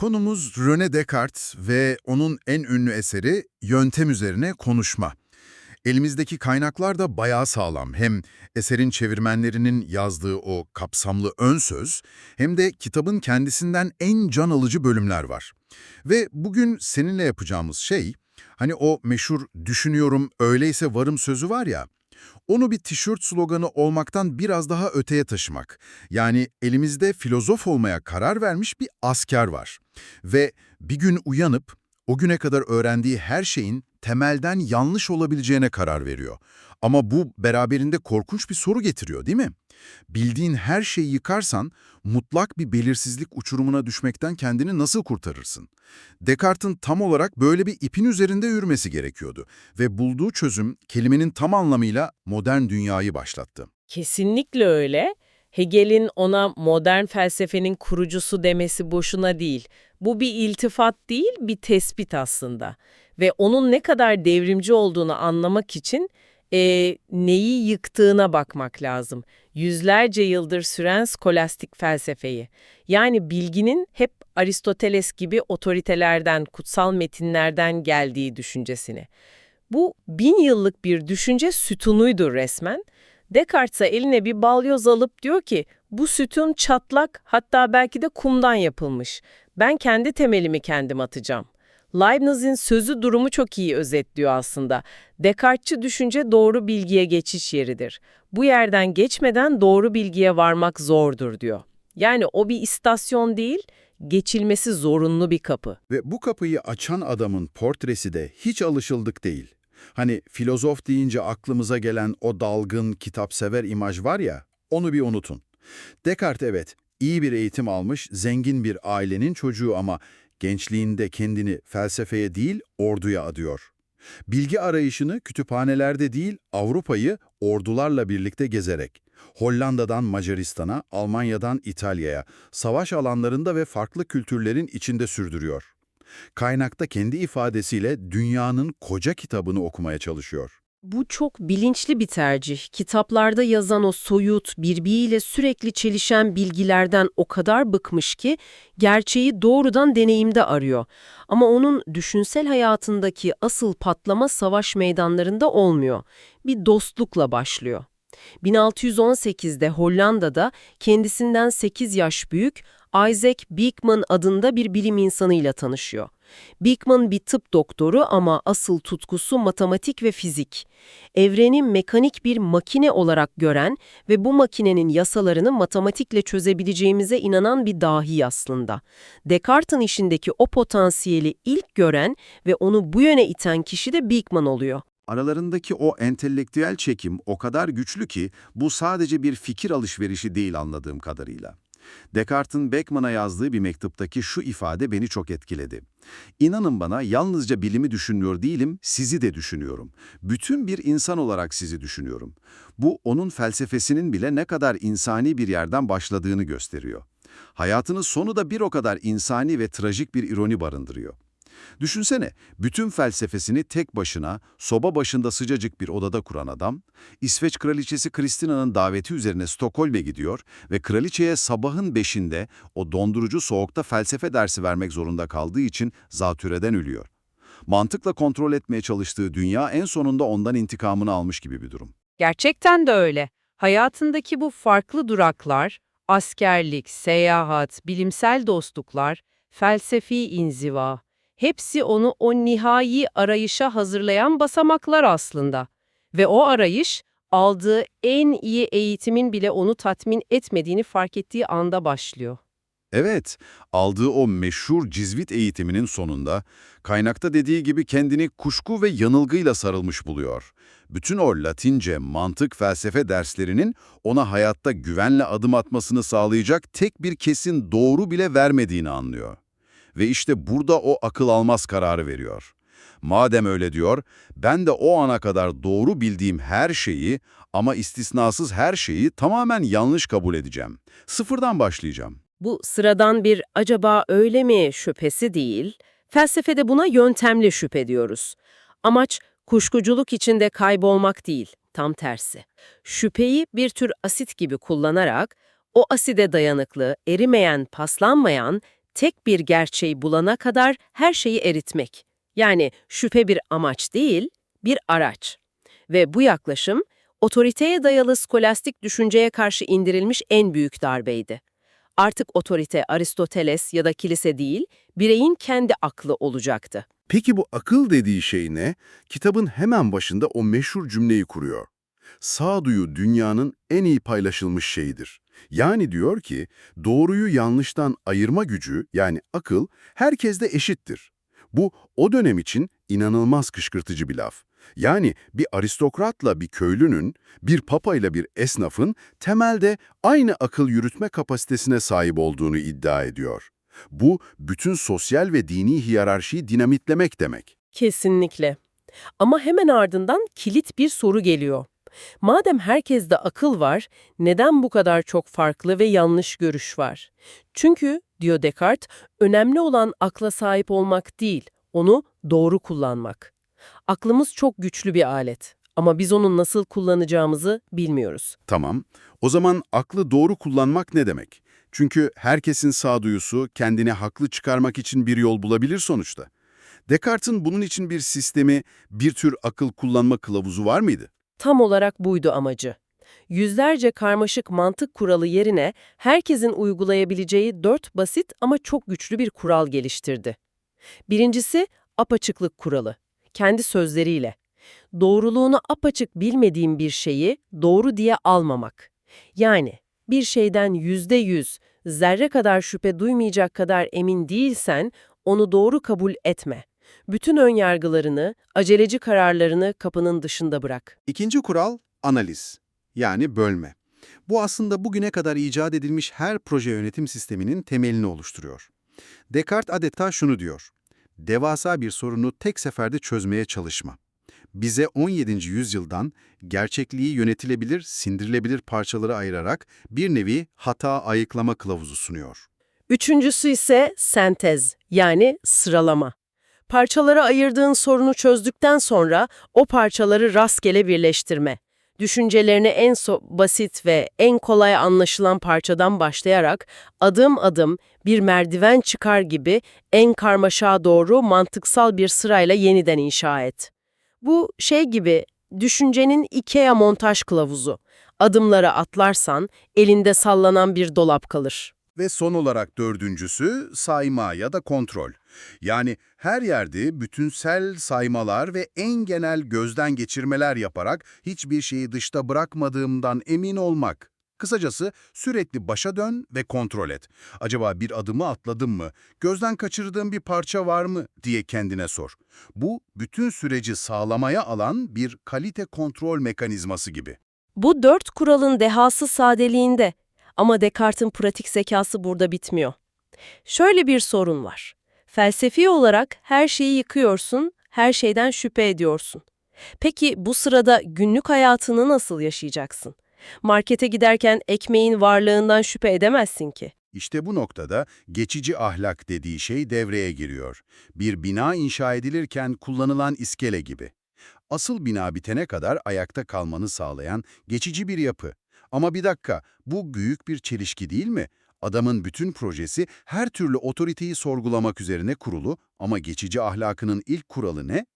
Konumuz René Descartes ve onun en ünlü eseri Yöntem Üzerine Konuşma. Elimizdeki kaynaklar da bayağı sağlam. Hem eserin çevirmenlerinin yazdığı o kapsamlı ön söz, hem de kitabın kendisinden en can alıcı bölümler var. Ve bugün seninle yapacağımız şey, hani o meşhur düşünüyorum öyleyse varım sözü var ya, onu bir tişört sloganı olmaktan biraz daha öteye taşımak. Yani elimizde filozof olmaya karar vermiş bir asker var. Ve bir gün uyanıp o güne kadar öğrendiği her şeyin temelden yanlış olabileceğine karar veriyor. Ama bu beraberinde korkunç bir soru getiriyor değil mi? Bildiğin her şeyi yıkarsan mutlak bir belirsizlik uçurumuna düşmekten kendini nasıl kurtarırsın? Descartes'in tam olarak böyle bir ipin üzerinde yürümesi gerekiyordu ve bulduğu çözüm kelimenin tam anlamıyla modern dünyayı başlattı. Kesinlikle öyle. Hegel'in ona modern felsefenin kurucusu demesi boşuna değil. Bu bir iltifat değil, bir tespit aslında. Ve onun ne kadar devrimci olduğunu anlamak için e, neyi yıktığına bakmak lazım. Yüzlerce yıldır süren skolastik felsefeyi. Yani bilginin hep Aristoteles gibi otoritelerden, kutsal metinlerden geldiği düşüncesini. Bu bin yıllık bir düşünce sütunuydu resmen. Descartes'a eline bir balyoz alıp diyor ki bu sütun çatlak hatta belki de kumdan yapılmış. Ben kendi temelimi kendim atacağım. Leibniz'in sözü durumu çok iyi özetliyor aslında. Descartes'çi düşünce doğru bilgiye geçiş yeridir. Bu yerden geçmeden doğru bilgiye varmak zordur diyor. Yani o bir istasyon değil, geçilmesi zorunlu bir kapı. Ve bu kapıyı açan adamın portresi de hiç alışıldık değil. Hani filozof deyince aklımıza gelen o dalgın, kitapsever imaj var ya, onu bir unutun. Descartes evet, iyi bir eğitim almış, zengin bir ailenin çocuğu ama gençliğinde kendini felsefeye değil, orduya adıyor. Bilgi arayışını kütüphanelerde değil, Avrupa'yı ordularla birlikte gezerek, Hollanda'dan Macaristan'a, Almanya'dan İtalya'ya, savaş alanlarında ve farklı kültürlerin içinde sürdürüyor. Kaynakta kendi ifadesiyle dünyanın koca kitabını okumaya çalışıyor. Bu çok bilinçli bir tercih. Kitaplarda yazan o soyut, birbiriyle sürekli çelişen bilgilerden o kadar bıkmış ki gerçeği doğrudan deneyimde arıyor. Ama onun düşünsel hayatındaki asıl patlama savaş meydanlarında olmuyor. Bir dostlukla başlıyor. 1618'de Hollanda'da kendisinden 8 yaş büyük Isaac Beekman adında bir bilim insanıyla tanışıyor. Beekman bir tıp doktoru ama asıl tutkusu matematik ve fizik. Evreni mekanik bir makine olarak gören ve bu makinenin yasalarını matematikle çözebileceğimize inanan bir dahi aslında. Descartes'in işindeki o potansiyeli ilk gören ve onu bu yöne iten kişi de Beekman oluyor. Aralarındaki o entelektüel çekim o kadar güçlü ki bu sadece bir fikir alışverişi değil anladığım kadarıyla. Descartes'in Beckman'a yazdığı bir mektuptaki şu ifade beni çok etkiledi. İnanın bana yalnızca bilimi düşünmüyor değilim, sizi de düşünüyorum. Bütün bir insan olarak sizi düşünüyorum. Bu onun felsefesinin bile ne kadar insani bir yerden başladığını gösteriyor. Hayatının sonu da bir o kadar insani ve trajik bir ironi barındırıyor. Düşünsene, bütün felsefesini tek başına, soba başında sıcacık bir odada kuran adam, İsveç kraliçesi Kristina'nın daveti üzerine Stockholm'e gidiyor ve kraliçeye sabahın beşinde o dondurucu soğukta felsefe dersi vermek zorunda kaldığı için zatürreden ölüyor. Mantıkla kontrol etmeye çalıştığı dünya en sonunda ondan intikamını almış gibi bir durum. Gerçekten de öyle. Hayatındaki bu farklı duraklar, askerlik, seyahat, bilimsel dostluklar, felsefi inziva, hepsi onu o nihai arayışa hazırlayan basamaklar aslında. Ve o arayış, aldığı en iyi eğitimin bile onu tatmin etmediğini fark ettiği anda başlıyor. Evet, aldığı o meşhur cizvit eğitiminin sonunda, kaynakta dediği gibi kendini kuşku ve yanılgıyla sarılmış buluyor. Bütün o Latince, mantık, felsefe derslerinin ona hayatta güvenle adım atmasını sağlayacak tek bir kesin doğru bile vermediğini anlıyor. Ve işte burada o akıl almaz kararı veriyor. Madem öyle diyor, ben de o ana kadar doğru bildiğim her şeyi ama istisnasız her şeyi tamamen yanlış kabul edeceğim. Sıfırdan başlayacağım. Bu sıradan bir acaba öyle mi şüphesi değil, felsefede buna yöntemli şüphe diyoruz. Amaç kuşkuculuk içinde kaybolmak değil, tam tersi. Şüpheyi bir tür asit gibi kullanarak o aside dayanıklı, erimeyen, paslanmayan tek bir gerçeği bulana kadar her şeyi eritmek. Yani şüphe bir amaç değil, bir araç. Ve bu yaklaşım, otoriteye dayalı skolastik düşünceye karşı indirilmiş en büyük darbeydi. Artık otorite Aristoteles ya da kilise değil, bireyin kendi aklı olacaktı. Peki bu akıl dediği şey ne? Kitabın hemen başında o meşhur cümleyi kuruyor. Sağduyu dünyanın en iyi paylaşılmış şeyidir. Yani diyor ki, doğruyu yanlıştan ayırma gücü, yani akıl, herkeste eşittir. Bu, o dönem için inanılmaz kışkırtıcı bir laf. Yani bir aristokratla bir köylünün, bir papayla bir esnafın temelde aynı akıl yürütme kapasitesine sahip olduğunu iddia ediyor. Bu, bütün sosyal ve dini hiyerarşiyi dinamitlemek demek. Kesinlikle. Ama hemen ardından kilit bir soru geliyor. Madem herkeste akıl var, neden bu kadar çok farklı ve yanlış görüş var? Çünkü, diyor Descartes, önemli olan akla sahip olmak değil, onu doğru kullanmak. Aklımız çok güçlü bir alet ama biz onu nasıl kullanacağımızı bilmiyoruz. Tamam, o zaman aklı doğru kullanmak ne demek? Çünkü herkesin sağduyusu kendini haklı çıkarmak için bir yol bulabilir sonuçta. Descartes'in bunun için bir sistemi, bir tür akıl kullanma kılavuzu var mıydı? Tam olarak buydu amacı. Yüzlerce karmaşık mantık kuralı yerine herkesin uygulayabileceği dört basit ama çok güçlü bir kural geliştirdi. Birincisi apaçıklık kuralı. Kendi sözleriyle. Doğruluğunu apaçık bilmediğim bir şeyi doğru diye almamak. Yani bir şeyden yüzde yüz, zerre kadar şüphe duymayacak kadar emin değilsen onu doğru kabul etme. Bütün önyargılarını, aceleci kararlarını kapının dışında bırak. İkinci kural analiz, yani bölme. Bu aslında bugüne kadar icat edilmiş her proje yönetim sisteminin temelini oluşturuyor. Descartes adeta şunu diyor, devasa bir sorunu tek seferde çözmeye çalışma. Bize 17. yüzyıldan gerçekliği yönetilebilir, sindirilebilir parçalara ayırarak bir nevi hata ayıklama kılavuzu sunuyor. Üçüncüsü ise sentez, yani sıralama. Parçalara ayırdığın sorunu çözdükten sonra o parçaları rastgele birleştirme. Düşüncelerini en so basit ve en kolay anlaşılan parçadan başlayarak adım adım bir merdiven çıkar gibi en karmaşa doğru mantıksal bir sırayla yeniden inşa et. Bu şey gibi düşüncenin IKEA montaj kılavuzu. Adımlara atlarsan elinde sallanan bir dolap kalır. Ve son olarak dördüncüsü sayma ya da kontrol. Yani her yerde bütünsel saymalar ve en genel gözden geçirmeler yaparak hiçbir şeyi dışta bırakmadığımdan emin olmak. Kısacası sürekli başa dön ve kontrol et. Acaba bir adımı atladım mı, gözden kaçırdığım bir parça var mı diye kendine sor. Bu bütün süreci sağlamaya alan bir kalite kontrol mekanizması gibi. Bu dört kuralın dehası sadeliğinde ama Descartes'in pratik zekası burada bitmiyor. Şöyle bir sorun var. Felsefi olarak her şeyi yıkıyorsun, her şeyden şüphe ediyorsun. Peki bu sırada günlük hayatını nasıl yaşayacaksın? Markete giderken ekmeğin varlığından şüphe edemezsin ki. İşte bu noktada geçici ahlak dediği şey devreye giriyor. Bir bina inşa edilirken kullanılan iskele gibi. Asıl bina bitene kadar ayakta kalmanı sağlayan geçici bir yapı. Ama bir dakika, bu büyük bir çelişki değil mi? Adamın bütün projesi her türlü otoriteyi sorgulamak üzerine kurulu ama geçici ahlakının ilk kuralı ne?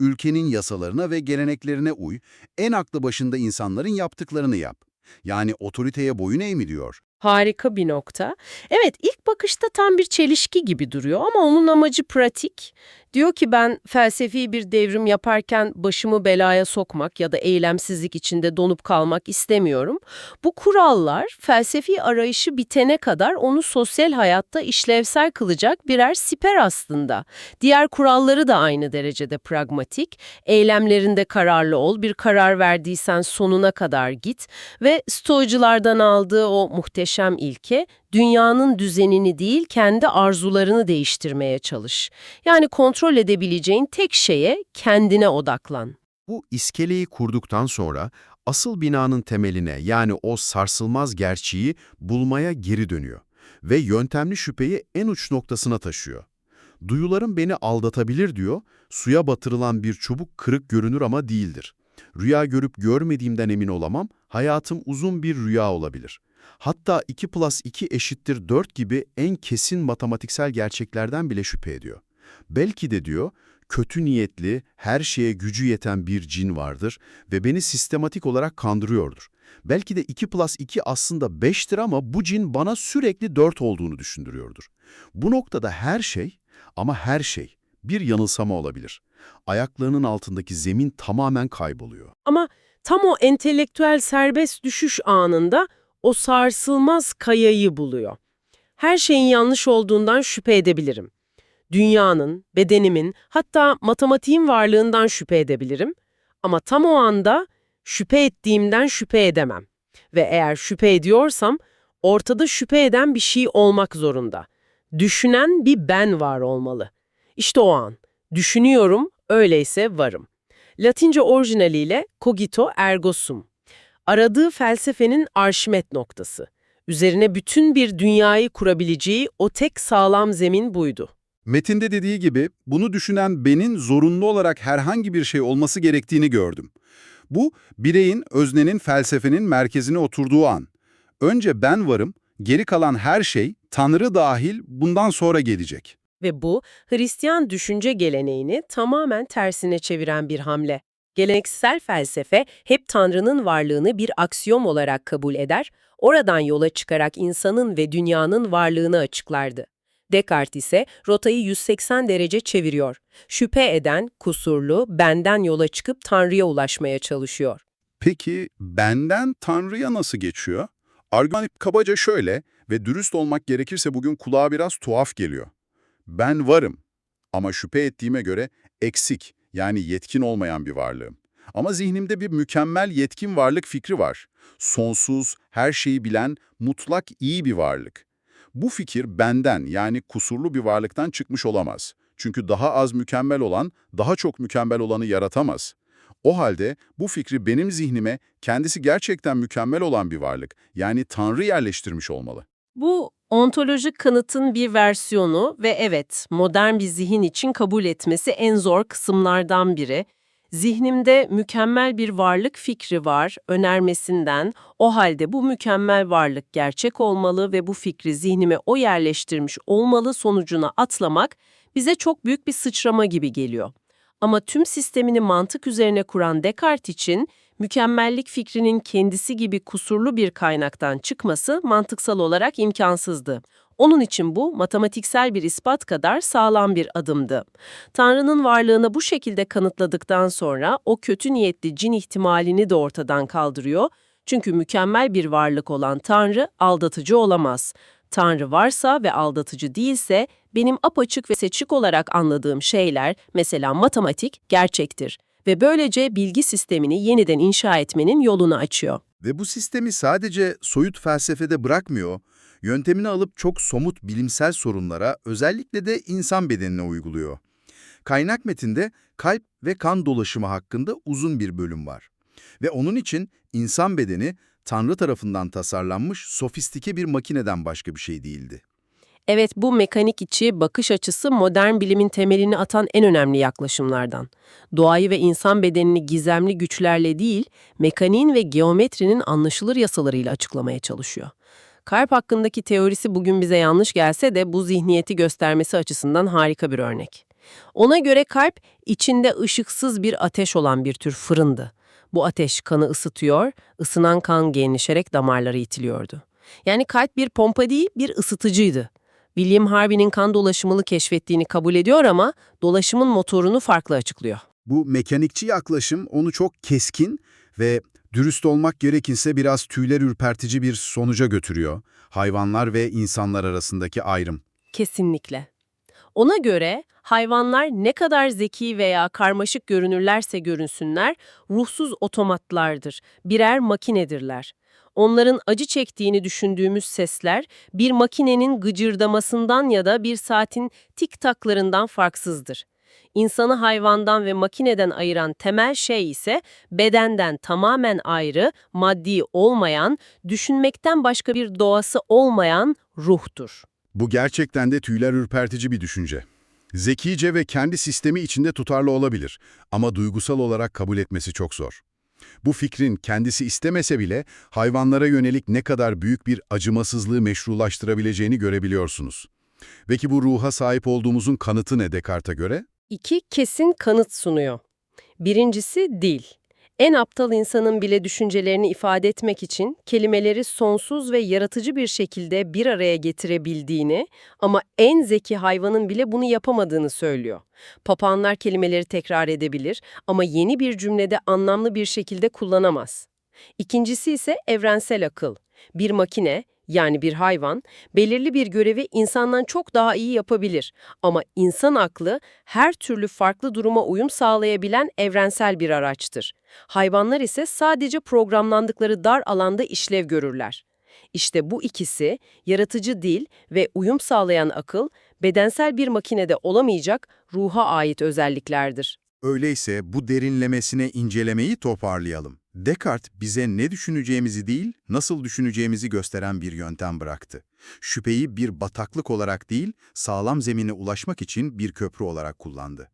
Ülkenin yasalarına ve geleneklerine uy, en aklı başında insanların yaptıklarını yap. Yani otoriteye boyun eğ mi diyor. Harika bir nokta. Evet ilk bakışta tam bir çelişki gibi duruyor ama onun amacı pratik. Diyor ki ben felsefi bir devrim yaparken başımı belaya sokmak ya da eylemsizlik içinde donup kalmak istemiyorum. Bu kurallar felsefi arayışı bitene kadar onu sosyal hayatta işlevsel kılacak birer siper aslında. Diğer kuralları da aynı derecede pragmatik. Eylemlerinde kararlı ol, bir karar verdiysen sonuna kadar git ve stoacılardan aldığı o muhteşem ilke dünyanın düzenini değil kendi arzularını değiştirmeye çalış. Yani kontrol edebileceğin tek şeye kendine odaklan. Bu iskeleyi kurduktan sonra asıl binanın temeline yani o sarsılmaz gerçeği bulmaya geri dönüyor ve yöntemli şüpheyi en uç noktasına taşıyor. Duyularım beni aldatabilir diyor, suya batırılan bir çubuk kırık görünür ama değildir. Rüya görüp görmediğimden emin olamam, hayatım uzun bir rüya olabilir. Hatta 2 plus 2 eşittir 4 gibi en kesin matematiksel gerçeklerden bile şüphe ediyor. Belki de diyor, kötü niyetli, her şeye gücü yeten bir cin vardır ve beni sistematik olarak kandırıyordur. Belki de 2 plus 2 aslında 5'tir ama bu cin bana sürekli 4 olduğunu düşündürüyordur. Bu noktada her şey ama her şey bir yanılsama olabilir. Ayaklarının altındaki zemin tamamen kayboluyor. Ama tam o entelektüel serbest düşüş anında o sarsılmaz kayayı buluyor. Her şeyin yanlış olduğundan şüphe edebilirim. Dünyanın, bedenimin, hatta matematiğin varlığından şüphe edebilirim. Ama tam o anda şüphe ettiğimden şüphe edemem. Ve eğer şüphe ediyorsam ortada şüphe eden bir şey olmak zorunda. Düşünen bir ben var olmalı. İşte o an. Düşünüyorum, öyleyse varım. Latince orijinaliyle cogito ergo sum. Aradığı felsefenin arşimet noktası. Üzerine bütün bir dünyayı kurabileceği o tek sağlam zemin buydu. Metinde dediği gibi bunu düşünen benin zorunlu olarak herhangi bir şey olması gerektiğini gördüm. Bu, bireyin, öznenin felsefenin merkezine oturduğu an. Önce ben varım, geri kalan her şey, Tanrı dahil bundan sonra gelecek. Ve bu, Hristiyan düşünce geleneğini tamamen tersine çeviren bir hamle. Geleneksel felsefe hep Tanrı'nın varlığını bir aksiyom olarak kabul eder, oradan yola çıkarak insanın ve dünyanın varlığını açıklardı. Descartes ise rotayı 180 derece çeviriyor. Şüphe eden, kusurlu, benden yola çıkıp Tanrı'ya ulaşmaya çalışıyor. Peki benden Tanrı'ya nasıl geçiyor? Argüman kabaca şöyle ve dürüst olmak gerekirse bugün kulağa biraz tuhaf geliyor. Ben varım ama şüphe ettiğime göre eksik yani yetkin olmayan bir varlığım. Ama zihnimde bir mükemmel yetkin varlık fikri var. Sonsuz, her şeyi bilen, mutlak iyi bir varlık. Bu fikir benden yani kusurlu bir varlıktan çıkmış olamaz. Çünkü daha az mükemmel olan, daha çok mükemmel olanı yaratamaz. O halde bu fikri benim zihnime kendisi gerçekten mükemmel olan bir varlık, yani Tanrı yerleştirmiş olmalı. Bu ontolojik kanıtın bir versiyonu ve evet modern bir zihin için kabul etmesi en zor kısımlardan biri. Zihnimde mükemmel bir varlık fikri var önermesinden o halde bu mükemmel varlık gerçek olmalı ve bu fikri zihnime o yerleştirmiş olmalı sonucuna atlamak bize çok büyük bir sıçrama gibi geliyor. Ama tüm sistemini mantık üzerine kuran Descartes için mükemmellik fikrinin kendisi gibi kusurlu bir kaynaktan çıkması mantıksal olarak imkansızdı. Onun için bu matematiksel bir ispat kadar sağlam bir adımdı. Tanrı'nın varlığını bu şekilde kanıtladıktan sonra o kötü niyetli cin ihtimalini de ortadan kaldırıyor. Çünkü mükemmel bir varlık olan Tanrı aldatıcı olamaz. Tanrı varsa ve aldatıcı değilse benim apaçık ve seçik olarak anladığım şeyler, mesela matematik, gerçektir ve böylece bilgi sistemini yeniden inşa etmenin yolunu açıyor. Ve bu sistemi sadece soyut felsefede bırakmıyor, yöntemini alıp çok somut bilimsel sorunlara, özellikle de insan bedenine uyguluyor. Kaynak metinde kalp ve kan dolaşımı hakkında uzun bir bölüm var. Ve onun için insan bedeni Tanrı tarafından tasarlanmış sofistike bir makineden başka bir şey değildi. Evet, bu mekanik içi bakış açısı modern bilimin temelini atan en önemli yaklaşımlardan. Doğayı ve insan bedenini gizemli güçlerle değil, mekaniğin ve geometrinin anlaşılır yasalarıyla açıklamaya çalışıyor. Kalp hakkındaki teorisi bugün bize yanlış gelse de bu zihniyeti göstermesi açısından harika bir örnek. Ona göre kalp, içinde ışıksız bir ateş olan bir tür fırındı. Bu ateş kanı ısıtıyor, ısınan kan genişerek damarlara itiliyordu. Yani kalp bir pompa değil, bir ısıtıcıydı. William Harvey'nin kan dolaşımını keşfettiğini kabul ediyor ama dolaşımın motorunu farklı açıklıyor. Bu mekanikçi yaklaşım onu çok keskin ve dürüst olmak gerekirse biraz tüyler ürpertici bir sonuca götürüyor. Hayvanlar ve insanlar arasındaki ayrım. Kesinlikle. Ona göre hayvanlar ne kadar zeki veya karmaşık görünürlerse görünsünler, ruhsuz otomatlardır, birer makinedirler. Onların acı çektiğini düşündüğümüz sesler bir makinenin gıcırdamasından ya da bir saatin tik taklarından farksızdır. İnsanı hayvandan ve makineden ayıran temel şey ise bedenden tamamen ayrı, maddi olmayan, düşünmekten başka bir doğası olmayan ruhtur. Bu gerçekten de tüyler ürpertici bir düşünce. Zekice ve kendi sistemi içinde tutarlı olabilir ama duygusal olarak kabul etmesi çok zor. Bu fikrin kendisi istemese bile hayvanlara yönelik ne kadar büyük bir acımasızlığı meşrulaştırabileceğini görebiliyorsunuz. Peki bu ruha sahip olduğumuzun kanıtı ne Descartes'e göre? İki kesin kanıt sunuyor. Birincisi dil. En aptal insanın bile düşüncelerini ifade etmek için kelimeleri sonsuz ve yaratıcı bir şekilde bir araya getirebildiğini ama en zeki hayvanın bile bunu yapamadığını söylüyor. Papağanlar kelimeleri tekrar edebilir ama yeni bir cümlede anlamlı bir şekilde kullanamaz. İkincisi ise evrensel akıl. Bir makine, yani bir hayvan, belirli bir görevi insandan çok daha iyi yapabilir. Ama insan aklı her türlü farklı duruma uyum sağlayabilen evrensel bir araçtır. Hayvanlar ise sadece programlandıkları dar alanda işlev görürler. İşte bu ikisi, yaratıcı dil ve uyum sağlayan akıl, bedensel bir makinede olamayacak ruha ait özelliklerdir. Öyleyse bu derinlemesine incelemeyi toparlayalım. Descartes bize ne düşüneceğimizi değil, nasıl düşüneceğimizi gösteren bir yöntem bıraktı. Şüpheyi bir bataklık olarak değil, sağlam zemine ulaşmak için bir köprü olarak kullandı.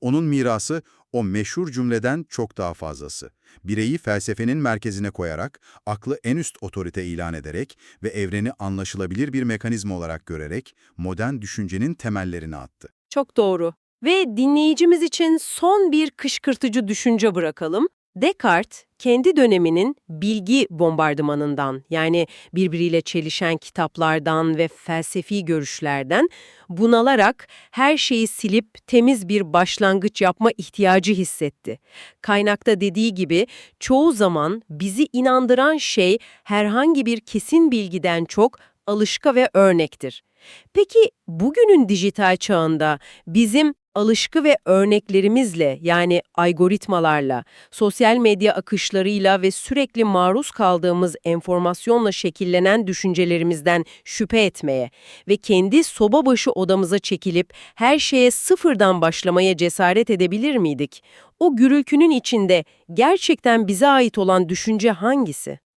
Onun mirası o meşhur cümleden çok daha fazlası. Bireyi felsefenin merkezine koyarak, aklı en üst otorite ilan ederek ve evreni anlaşılabilir bir mekanizma olarak görerek modern düşüncenin temellerini attı. Çok doğru. Ve dinleyicimiz için son bir kışkırtıcı düşünce bırakalım. Descartes, kendi döneminin bilgi bombardımanından yani birbiriyle çelişen kitaplardan ve felsefi görüşlerden bunalarak her şeyi silip temiz bir başlangıç yapma ihtiyacı hissetti. Kaynakta dediği gibi çoğu zaman bizi inandıran şey herhangi bir kesin bilgiden çok alışka ve örnektir. Peki bugünün dijital çağında bizim alışkı ve örneklerimizle yani algoritmalarla, sosyal medya akışlarıyla ve sürekli maruz kaldığımız enformasyonla şekillenen düşüncelerimizden şüphe etmeye ve kendi soba başı odamıza çekilip her şeye sıfırdan başlamaya cesaret edebilir miydik? O gürültünün içinde gerçekten bize ait olan düşünce hangisi?